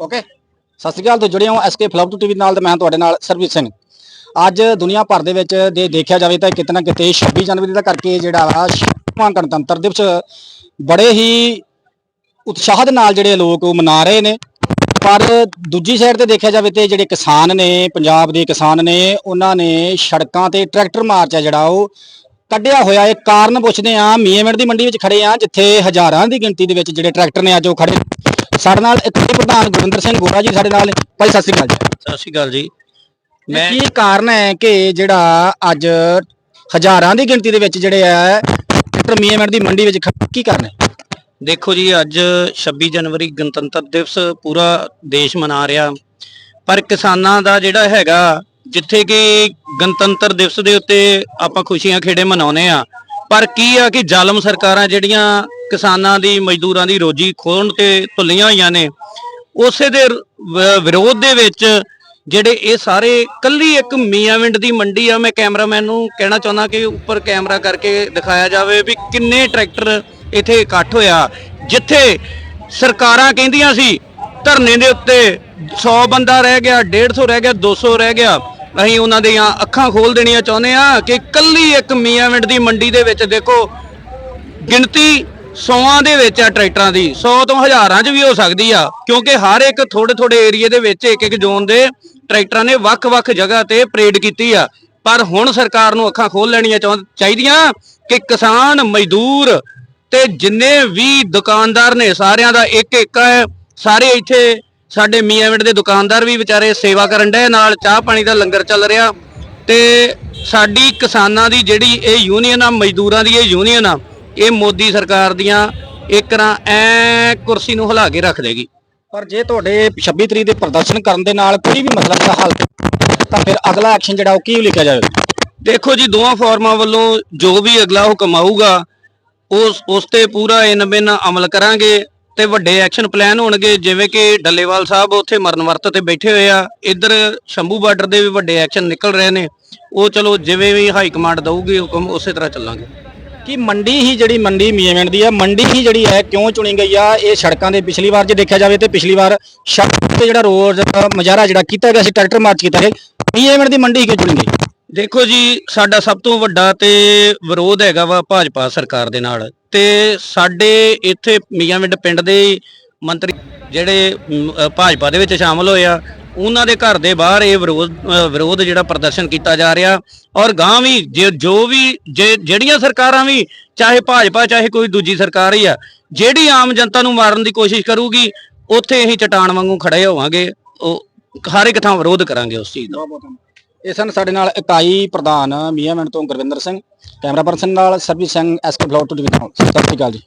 Okay ਸਤਿ ਸ਼੍ਰੀ ਅਕਾਲ ਤੋਂ ਜੁੜੇ ਹਾਂ ਐਸਕੇ ਫਲੱਪ ਟੀਵੀ ਨਾਲ ਤੇ ਮੈਂ ਤੁਹਾਡੇ ਨਾਲ ਸਰਬਜੀਤ ਸਿੰਘ। ਅੱਜ ਦੁਨੀਆ ਭਰ ਦੇ ਵਿੱਚ ਦੇ ਦੇਖਿਆ ਜਾਵੇ ਤਾਂ ਕਿਤੇ ਨਾ ਕਿਤੇ 26 ਜਨਵਰੀ ਦਾ ਕਰਕੇ ਜਿਹੜਾ ਵਾ ਛੇਵਾਂ ਗਣਤੰਤਰ ਦਿਵਸ ਬੜੇ ਹੀ ਉਤਸ਼ਾਹ ਦੇ ਨਾਲ ਜਿਹੜੇ ਲੋਕ ਉਹ ਮਨਾ ਰਹੇ ਨੇ। ਪਰ ਦੂਜੀ ਸਾਈਡ ਤੇ ਦੇਖਿਆ ਜਾਵੇ ਤੇ ਜਿਹੜੇ ਕਿਸਾਨ ਨੇ, ਪੰਜਾਬ ਦੇ ਕਿਸਾਨ ਨੇ, ਉਹਨਾਂ ਨੇ ਸੜਕਾਂ ਤੇ ਟਰੈਕਟਰ ਮਾਰਚ ਆ ਜਿਹੜਾ ਉਹ ਕੱਢਿਆ ਹੋਇਆ। ਇਹ ਕਾਰਨ ਪੁੱਛਦੇ ਆ ਮੀਆਂਮਿੰਟ ਦੀ ਮੰਡੀ ਵਿੱਚ ਖੜੇ ਆ ਜਿੱਥੇ ਹਜ਼ਾਰਾਂ ਦੀ ਗਿਣਤੀ ਦੇ ਵਿੱਚ ਜਿਹੜੇ ਟਰੈਕਟਰ ਨੇ ਅੱਜ ਉਹ ਖੜੇ ਸਾਡੇ ਨਾਲ ਇੱਕ ਪ੍ਰਧਾਨ ਗੁਰਵਿੰਦਰ ਸਿੰਘ ਗੋਰਾ ਜੀ ਸਾਡੇ ਨਾਲ ਨੇ। ਭਾਈ ਸਤਿ ਸ਼੍ਰੀ ਅਕਾਲ ਜੀ। ਸਤਿ ਸ਼੍ਰੀ ਅਕਾਲ ਜੀ। ਮੈਂ ਕੀ ਕਾਰਨ ਹੈ ਕਿ ਜਿਹੜਾ ਅੱਜ ਹਜ਼ਾਰਾਂ ਦੀ ਗਿਣਤੀ ਦੇ ਵਿੱਚ ਜਿਹੜੇ ਆ ਟਰੈਕਟਰ ਮੀਆਂਮਿੰਟ ਦੀ ਮੰਡੀ ਵਿੱਚ ਕੀ ਕਾਰਨ ਹੈ? ਦੇਖੋ ਜੀ ਅੱਜ 26 ਜਨਵਰੀ ਗਣਤੰਤਰ ਦਿਵਸ ਪੂਰਾ ਦੇਸ਼ ਮਨਾ ਰਿਹਾ। ਪਰ ਕਿਸਾਨਾਂ ਦਾ ਜਿਹੜਾ ਹੈਗਾ ਜਿੱਥੇ ਕਿ ਗਣਤੰਤਰ ਦਿਵਸ ਦੇ ਉੱਤੇ ਆਪਾਂ ਖੁਸ਼ੀਆਂ ਖੇੜੇ ਮਨਾਉਨੇ ਆ ਪਰ ਕੀ ਆ ਕਿ ਜ਼ਾਲਮ ਸਰਕਾਰਾਂ ਜਿਹੜੀਆਂ ਕਿਸਾਨਾਂ ਦੀ, ਮਜ਼ਦੂਰਾਂ ਦੀ ਰੋਜੀ ਖੋਹਣ ਤੇ ਤੁੱਲੀਆਂ ਹੋਈਆਂ ਨੇ। ਉਸੇ ਦੇ ਵਿਰੋਧ ਦੇ ਵਿੱਚ ਜਿਹੜੇ ਇਹ ਸਾਰੇ ਕੱਲੀ ਇੱਕ ਮੀਆਂਵਿੰਡ ਦੀ ਮੰਡੀ ਆ, ਮੈਂ ਕੈਮਰਾਮੈਨ ਨੂੰ ਕਹਿਣਾ ਚਾਹੁੰਦਾ ਕਿ ਉੱਪਰ ਕੈਮਰਾ ਕਰਕੇ ਦਿਖਾਇਆ ਜਾਵੇ ਵੀ ਕਿੰਨੇ ਟਰੈਕਟਰ ਇੱਥੇ ਇਕੱਠ ਹੋਇਆ। ਜਿੱਥੇ ਸਰਕਾਰਾਂ ਕਹਿੰਦੀਆਂ ਸੀ, ਧਰਨੇ ਦੇ ਉੱਤੇ 100 ਬੰਦਾ ਰਹਿ ਗਿਆ 150 ਰਹਿ ਗਿਆ 200 ਰਹਿ ਗਿਆ। ਅਸੀਂ ਉਹਨਾਂ ਦੀਆਂ ਅੱਖਾਂ ਖੋਲ ਦੇਣੀਆਂ ਚਾਹੁੰਦੇ ਆ ਕਿ ਕੱਲੀ ਇੱਕ ਮੀਆਂਵਿੰਡ ਦੀ ਮੰਡੀ ਦੇ ਵਿੱਚ ਦੇਖੋ, ਗਿਣਤੀ ਸੌਆਂ ਦੇ ਵਿੱਚ ਆ ਟਰੈਕਟਰਾਂ ਦੀ 100 ਤੋਂ ਹਜ਼ਾਰਾਂ 'ਚ ਵੀ ਹੋ ਸਕਦੀ ਆ, ਕਿਉਂਕਿ ਹਰ ਇੱਕ ਥੋੜੇ ਥੋੜੇ ਏਰੀਏ ਦੇ ਵਿੱਚ ਇੱਕ ਇੱਕ ਜ਼ੋਨ ਦੇ ਟਰੈਕਟਰਾਂ ਨੇ ਵੱਖ-ਵੱਖ ਜਗ੍ਹਾ ਤੇ ਪਰੇਡ ਕੀਤੀ ਆ। ਪਰ ਹੁਣ ਸਰਕਾਰ ਨੂੰ ਅੱਖਾਂ ਖੋਲ ਲੈਣੀਆਂ ਚਾਹੁੰ- ਚਾਹੀਦੀਆਂ ਕਿ ਕਿਸਾਨ ਮਜ਼ਦੂਰ ਤੇ ਜਿੰਨੇ ਵੀ ਦੁਕਾਨਦਾਰ ਨੇ, ਸਾਰਿਆਂ ਦਾ ਇੱਕ ਇੱਕ ਹੈ। ਸਾਰੇ ਇੱਥੇ ਸਾਡੇ ਮੀਆਂਵਿੰਡ ਦੇ ਦੁਕਾਨਦਾਰ ਵੀ ਵਿਚਾਰੇ ਸੇਵਾ ਕਰਨ ਡਏ, ਨਾਲ ਚਾਹ ਪਾਣੀ ਦਾ ਲੰਗਰ ਚੱਲ ਰਿਹਾ। ਤੇ ਸਾਡੀ ਕਿਸਾਨਾਂ ਦੀ ਜਿਹੜੀ ਇਹ ਯੂਨੀਅਨ ਆ, ਮਜ਼ਦੂਰਾਂ ਦੀ ਇਹ ਯੂਨੀਅਨ ਆ ਇਹ ਮੋਦੀ ਸਰਕਾਰ ਦੀਆਂ ਇੱਕ ਨਾ ਐ ਕੁਰਸੀ ਨੂੰ ਹਿਲਾ ਕੇ ਰੱਖ ਦੇਗੀ। ਪਰ ਜੇ ਤੁਹਾਡੇ 26 ਤਰੀਕ ਦੇ ਪ੍ਰਦਰਸ਼ਨ ਕਰਨ ਦੇ ਨਾਲ ਕੋਈ ਵੀ ਮਸਲਾ ਦਾ ਹੱਲ ਤਾਂ ਫਿਰ ਅਗਲਾ ਐਕਸ਼ਨ ਜਿਹੜਾ ਉਹ ਕੀ ਲਿਖਿਆ ਜਾਵੇਗਾ ਦੇਖੋ ਜੀ ਦੋਵਾਂ ਫੋਰਮਾਂ ਵੱਲੋਂ ਜੋ ਵੀ ਅਗਲਾ ਹੁਕਮ ਆਊਗਾ ਉਸ ਉਸ ਤੇ ਪੂਰਾ ਇਨ ਬਿਨ ਅਮਲ ਕਰਾਂਗੇ ਤੇ ਵੱਡੇ ਐਕਸ਼ਨ ਪਲਾਨ ਹੋਣਗੇ ਜਿਵੇਂ ਕਿ ਡੱਲੇਵਾਲ ਸਾਹਿਬ ਉੱਥੇ ਮਰਨ ਵਰਤ ਤੇ ਬੈਠੇ ਹੋਏ ਆ। ਇੱਧਰ ਸ਼ੰਭੂ ਬਾਰਡਰ ਦੇ ਵੀ ਵੱਡੇ ਐਕਸ਼ਨ ਨਿਕਲ ਰਹੇ ਨੇ। ਉਹ ਚਲੋ ਜਿਵੇਂ ਵੀ ਹਾਈ ਕਮਾਂਡ ਦਊਗੀ ਹੁਕਮ ਉਸੇ ਤਰ੍ਹਾਂ ਚੱਲਾਂਗੇ। ਕਿ ਮੰਡੀ ਹੀ ਜਿਹੜੀ ਮੰਡੀ ਮੀਆਂਮਿੰਟ ਦੀ ਹੈ ਮੰਡੀ ਹੀ ਜਿਹੜੀ ਹੈ, ਕਿਉਂ ਚੁਣੀ ਗਈ ਆ? ਇਹ ਸੜਕਾਂ ਦੇ ਪਿਛਲੀ ਵਾਰ ਜੇ ਦੇਖਿਆ ਜਾਵੇ ਤੇ ਪਿਛਲੀ ਵਾਰ ਸੜਕ ਤੇ ਜਿਹੜਾ ਰੋਜ਼ ਮੁਜ਼ਾਹਰਾ ਜਿਹੜਾ ਕੀਤਾ ਗਿਆ ਸੀ, ਟਰੈਕਟਰ ਮਾਰਚ ਕੀਤਾ ਗਿਆ ਮੀਆਂਮਿੰਟ ਦੀ ਮੰਡੀ ਕਿਉਂ ਚੁਣੀ ਗਈ? ਦੇਖੋ ਜੀ, ਸਾਡਾ ਸਭ ਤੋਂ ਵੱਡਾ ਤੇ ਵਿਰੋਧ ਹੈਗਾ ਵਾ ਭਾਜਪਾ ਸਰਕਾਰ ਦੇ ਨਾਲ ਤੇ ਸਾਡੇ ਇੱਥੇ ਮੀਆਂਵਿੰਡ ਪਿੰਡ ਦੇ ਮੰਤਰੀ ਜਿਹੜੇ ਭਾਜਪਾ ਦੇ ਵਿੱਚ ਸ਼ਾਮਲ ਹੋਏ ਆ ਉਹਨਾਂ ਦੇ ਘਰ ਦੇ ਬਾਹਰ ਇਹ ਵਿਰੋਧ ਵਿਰੋਧ ਜਿਹੜਾ ਪ੍ਰਦਰਸ਼ਨ ਕੀਤਾ ਜਾ ਰਿਹਾ ਔਰ ਗਾਂ ਵੀ, ਜੋ ਵੀ, ਜੇ- ਜਿਹੜੀਆਂ ਸਰਕਾਰਾਂ ਵੀ, ਚਾਹੇ ਭਾਜਪਾ, ਚਾਹੇ ਕੋਈ ਦੂਜੀ ਸਰਕਾਰ ਹੀ ਆ, ਜਿਹੜੀ ਆਮ ਜਨਤਾ ਨੂੰ ਮਾਰਨ ਦੀ ਕੋਸ਼ਿਸ਼ ਕਰੂਗੀ, ਉੱਥੇ ਅਸੀਂ ਚਟਾਨ ਵਾਂਗੂ ਖੜੇ ਹੋਵਾਂਗੇ, ਉਹ ਹਰ ਇੱਕ ਥਾਂ ਵਿਰੋਧ ਕਰਾਂਗੇ ਉਸ ਚੀਜ਼ ਦਾ। ਇਹ ਸਨ ਸਾਡੇ ਨਾਲ ਇਕਾਈ ਪ੍ਰਧਾਨ ਮੀਆਂਮਿੰਟ ਤੋਂ ਗੁਰਵਿੰਦਰ ਸਿੰਘ ਕੈਮਰਾ ਪਰਸਨ ਨਾਲ Sarabjit Singh SK blog two TV ਸਤਿ ਸ਼੍ਰੀ ਅਕਾਲ ਜੀ।